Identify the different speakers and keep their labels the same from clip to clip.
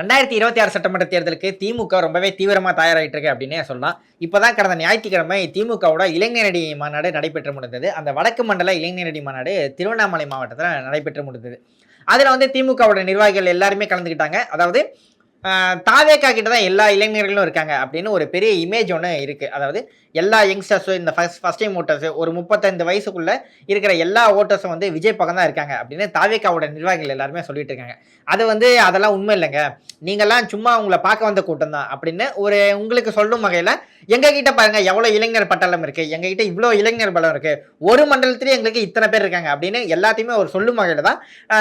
Speaker 1: ரெண்டாயிரத்தி இருபத்தி ஆறு சட்டமன்ற தேர்தலுக்கு திமுக ரொம்பவே தீவிரமாக தயாராகிட்டு இருக்கு அப்படின்னே சொல்லலாம். இப்போதான் கடந்த ஞாயிற்றுக்கிழமை திமுகவோட இளைஞரடி மாநாடு நடைபெற்று முடிந்தது. அந்த வடக்கு மண்டல இளைஞரடி மாநாடு திருவண்ணாமலை மாவட்டத்தில் நடைபெற்று முடிந்தது. அதில் வந்து திமுகவோட நிர்வாகிகள் எல்லாருமே கலந்துக்கிட்டாங்க. அதாவது தாவேக்கா கிட்ட தான் எல்லா இளைஞர்களும் இருக்காங்க அப்படின்னு ஒரு பெரிய இமேஜ் ஒன்று இருக்குது அதாவது எல்லா யங்ஸ்டர்ஸும் இந்த ஃபஸ்ட் ஃபஸ்ட் டைம் ஓட்டர்ஸ் ஒரு முப்பத்தைந்து வயசுக்குள்ளே இருக்கிற எல்லா ஓட்டர்ஸும் வந்து விஜய் பக்கம் தான் இருக்காங்க அப்படின்னு தாவேக்காவோட நிர்வாகிகள் எல்லாருமே சொல்லிட்டு இருக்காங்க. அது வந்து அதெல்லாம் உண்மை இல்லைங்க. நீங்கள்லாம் சும்மா உங்களை பார்க்க வந்த கூட்டம் தான் அப்படின்னு ஒரு உங்களுக்கு சொல்லும் வகையில் எங்ககிட்ட பாருங்க எவ்வளோ இளைஞர் பட்டாளம் இருக்கு எங்ககிட்ட இவ்வளோ இளைஞர் பலம் இருக்கு ஒரு மண்டலத்திலேயே எங்களுக்கு இத்தனை பேர் இருக்காங்க அப்படின்னு எல்லாத்தையுமே ஒரு சொல்லும் வகையில் தான்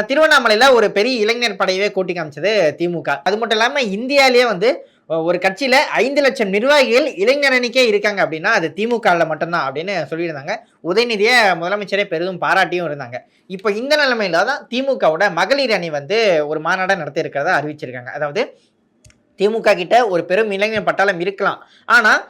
Speaker 1: திருவண்ணாமலையில் ஒரு பெரிய இளைஞர் படையவே கூட்டி காமிச்சது திமுக. அது மட்டும் இல்லாமல் இந்தியாவிலேயே வந்து ஒரு கட்சியில் ஐந்து லட்சம் நிர்வாகிகள் இளைஞரணிக்கே இருக்காங்க அப்படின்னா அது திமுகவில் மட்டும்தான் அப்படின்னு சொல்லியிருந்தாங்க. உதயநிதியை முதலமைச்சரே பெரிதும் பாராட்டியும் இருந்தாங்க. இப்போ இந்த நிலைமையில தான் திமுகவோட மகளிர் அணி வந்து ஒரு மாநாடை நடத்தியிருக்கிறதா அறிவிச்சிருக்காங்க. அதாவது திமுக கிட்ட ஒரு பெரும் இளைஞர் பட்டாளம் இருக்கலாம். ஆனால்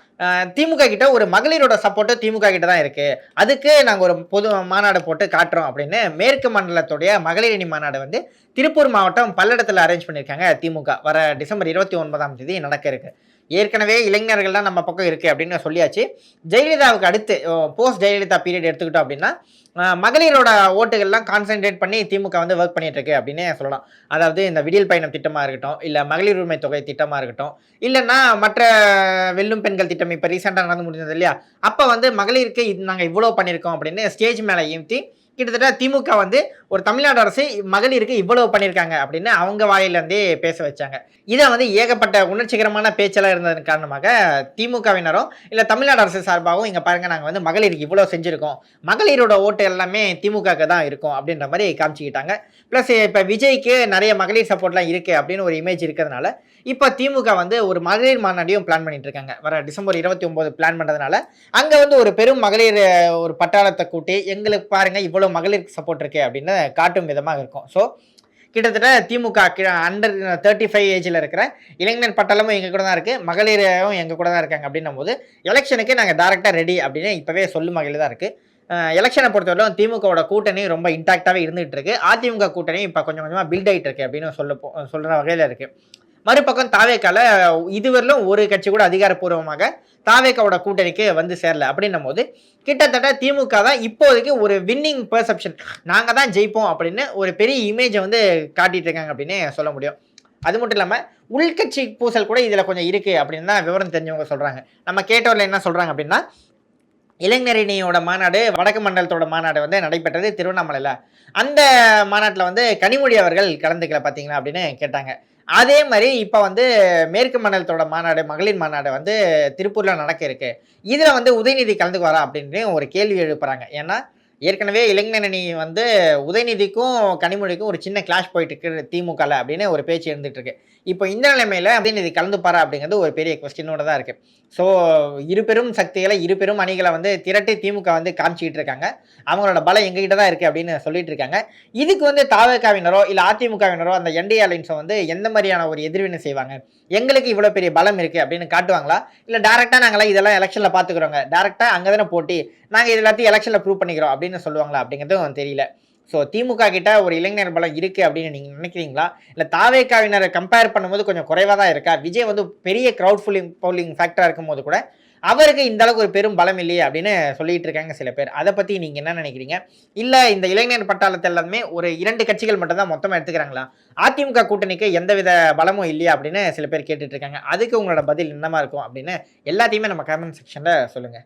Speaker 1: திமுக கிட்ட ஒரு மகளிரோட சப்போர்ட்டு திமுக கிட்ட தான் இருக்கு. அதுக்கு நாங்கள் ஒரு பொது மாநாடு போட்டு காட்டுறோம் அப்படின்னு மேற்கு மண்டலத்துடைய மகளிர் அணி மாநாடு வந்து திருப்பூர் மாவட்டம் பல்லடத்தில் அரேஞ்ச் பண்ணியிருக்காங்க திமுக. வர டிசம்பர் இருபத்தி ஒன்பதாம் தேதி நடக்க இருக்கு. ஏற்கனவே இளைஞர்கள் தான் நம்ம பக்கம் இருக்குது அப்படின்னு சொல்லியாச்சு. ஜெயலலிதாவுக்கு அடுத்து போஸ்ட் ஜெயலலிதா பீரியட் எடுத்துக்கிட்டோம் அப்படின்னா மகளிரோட ஓட்டுகள்லாம் கான்சென்ட்ரேட் பண்ணி திமுக வந்து ஒர்க் பண்ணிட்டு இருக்கு அப்படின்னே சொல்லலாம். அதாவது இந்த விடியல் பயணம் திட்டமாக இருக்கட்டும் இல்லை மகளிர் உரிமை தொகை திட்டமாக இருக்கட்டும் இல்லைன்னா மற்ற வெல்லும் பெண்கள் திட்டம் இப்போ ரீசெண்டாக நடந்து முடிஞ்சது இல்லையா? அப்போ வந்து மகளிருக்கு இது நாங்கள் இவ்வளோ பண்ணியிருக்கோம் அப்படின்னு ஸ்டேஜ் மேலே ஏற்றி கிட்டத்தட்ட திமுக வந்து ஒரு தமிழ்நாடு அரசு மகளிருக்கு இவ்வளவு பண்ணியிருக்காங்க அப்படின்னு அவங்க வாயிலிருந்தே பேச வச்சாங்க. இதை வந்து ஏகப்பட்ட உணர்ச்சிகரமான பேச்செல்லாம் இருந்ததன் காரணமாக திமுகவினரும் இல்லை தமிழ்நாடு அரசு சார்பாகவும் இங்கே பாருங்கள் நாங்கள் வந்து மகளிருக்கு இவ்வளோ செஞ்சுருக்கோம். மகளிரோட ஓட்டு எல்லாமே திமுகக்கு தான் இருக்கும் அப்படின்ற மாதிரி காமிச்சிக்கிட்டாங்க. ப்ளஸ் இப்போ விஜய்க்கு நிறைய மகளிர் சப்போர்ட்லாம் இருக்குது அப்படின்னு ஒரு இமேஜ் இருக்கிறதுனால இப்போ திமுக வந்து ஒரு மகளிர் மாநாட்டையும் பிளான் பண்ணிட்டு இருக்காங்க வர டிசம்பர் இருபத்தி ஒம்பது பிளான் பண்ணுறதுனால அங்கே வந்து ஒரு பெரும் மகளிர் ஒரு பட்டாளத்தை கூட்டி எங்களுக்கு பாருங்க இவ்வளோ மகளிருக்கு சப்போர்ட் இருக்கு அப்படின்னு காட்டும் விதமாக இருக்கும். ஸோ கிட்டத்தட்ட திமுக அண்டர் தேர்ட்டி ஃபைவ் ஏஜில் இருக்கிற இளைஞர் பட்டலமும் எங்கள் கூட தான் இருக்குது மகளிரும் எங்கள் கூட தான் இருக்காங்க அப்படின்னும் போது எலெக்ஷனுக்கு நாங்கள் டேரெக்டாக ரெடி அப்படின்னு இப்போவே சொல்லும் வகையில் தான் இருக்குது எலெக்ஷனை பொறுத்தவரைக்கும் திமுகவோட கூட்டணி ரொம்ப இன்டாக்டாகவே இருந்துகிட்டு இருக்கு. அதிமுக கூட்டணி இப்போ கொஞ்சம் கொஞ்சமாக பில்ட் ஆகிட்டு இருக்கு அப்படின்னு சொல்ல சொல்கிற வகையில் இருக்குது மறுபக்கம் தாவேக்கால இதுவரையிலும் ஒரு கட்சி கூட அதிகாரப்பூர்வமாக தாவேக்காவோட கூட்டணிக்கு வந்து சேரல. அப்படின்னும் போது கிட்டத்தட்ட திமுக தான் இப்போதைக்கு ஒரு வின்னிங் பெர்செப்ஷன் நாங்கள் தான் ஜெயிப்போம் அப்படின்னு ஒரு பெரிய இமேஜை வந்து காட்டிட்டு இருக்காங்க அப்படின்னு சொல்ல முடியும். அது மட்டும் இல்லாமல் உள்கட்சி பூசல் கூட இதில் கொஞ்சம் இருக்குது அப்படின்னு தான் விவரம் தெரிஞ்சவங்க சொல்கிறாங்க நம்ம கேட்டவரில் என்ன சொல்கிறாங்க அப்படின்னா இளைஞரணியோட மாநாடு வடக்கு மண்டலத்தோட மாநாடு வந்து நடைபெற்றது திருவண்ணாமலையில். அந்த மாநாட்டில் வந்து கனிமொழி அவர்கள் கலந்துக்கல பார்த்தீங்களா அப்படின்னு கேட்டாங்க. அதே மாதிரி இப்போ வந்து மேற்கு மண்டலத்தோட மாநாடு மகளிர் மாநாடு வந்து திருப்பூரில் நடக்க இருக்கு. இதில் வந்து உதயநிதி கலந்துக்கு வரா அப்படின்னு ஒரு கேள்வி எழுப்புறாங்க. ஏன்னா ஏற்கனவே இளைஞரணி வந்து உதயநிதிக்கும் கனிமொழிக்கும் ஒரு சின்ன கிளாஷ் போயிட்டு இருக்கு திமுகல அப்படின்னு ஒரு பேச்சு இருந்துட்டு இருக்கு இப்போ இந்த நிலைமையில உதயநிதி கலந்துப்பாரா அப்படிங்கிறது ஒரு பெரிய கொஸ்டினோட தான் இருக்கு. ஸோ இரு பெரும் சக்திகளை இரு பெரும் அணிகளை வந்து திரட்டி திமுக வந்து காமிச்சிக்கிட்டு இருக்காங்க. அவங்களோட பலம் எங்ககிட்ட தான் இருக்கு அப்படின்னு சொல்லிட்டு இருக்காங்க. இதுக்கு வந்து தாவகாவினரோ இல்லை அதிமுகவினரோ அந்த என்டிஏ அலைன்ஸை வந்து எந்த மாதிரியான ஒரு எதிர்வினை செய்வாங்க? எங்களுக்கு இவ்வளோ பெரிய பலம் இருக்குது அப்படின்னு காட்டுவாங்களா? இல்லை டேரெக்டாக நாங்களாம் இதெல்லாம் எலெக்ஷனில் பார்த்துக்குறோங்க டேரெக்டாக அங்கே தானே போட்டி. நாங்கள் இது எல்லாத்தையும் எலெக்ஷனில் ப்ரூவ் பண்ணிக்கிறோம் அப்படின்னு சொல்லுவாங்களா அப்படிங்கிறதும் தெரியல. ஸோ திமுக கிட்ட ஒரு இளைஞர் பலம் இருக்குது அப்படின்னு நீங்கள் நினைக்கிறீங்களா? இல்லை தாவேக்காவினரை கம்பேர் பண்ணும்போது கொஞ்சம் குறைவாக தான் இருக்கா? விஜய் வந்து பெரிய க்ரௌட் ஃபுல்லிங் பவுலிங் ஃபேக்டராக இருக்கும்போது கூட அவருக்கு இந்த அளவுக்கு ஒரு பெரும் பலம் இல்லையே அப்படின்னு சொல்லிட்டு இருக்காங்க சில பேர். அதை பற்றி நீங்கள் என்ன நினைக்கிறீங்க? இல்லை இந்த இளைஞர் பட்டாளத்தை எல்லாமே ஒரு இரண்டு கட்சிகள் மட்டும் தான் மொத்தமாக எடுத்துக்கிறாங்களா? அதிமுக கூட்டணிக்கு எந்தவித பலமும் இல்லையா அப்படின்னு சில பேர் கேட்டுட்டு இருக்காங்க. அதுக்கு உங்களோட பதில் என்னமா இருக்கும் அப்படின்னு எல்லாத்தையுமே நம்ம கமெண்ட் செக்ஷனில் சொல்லுங்கள்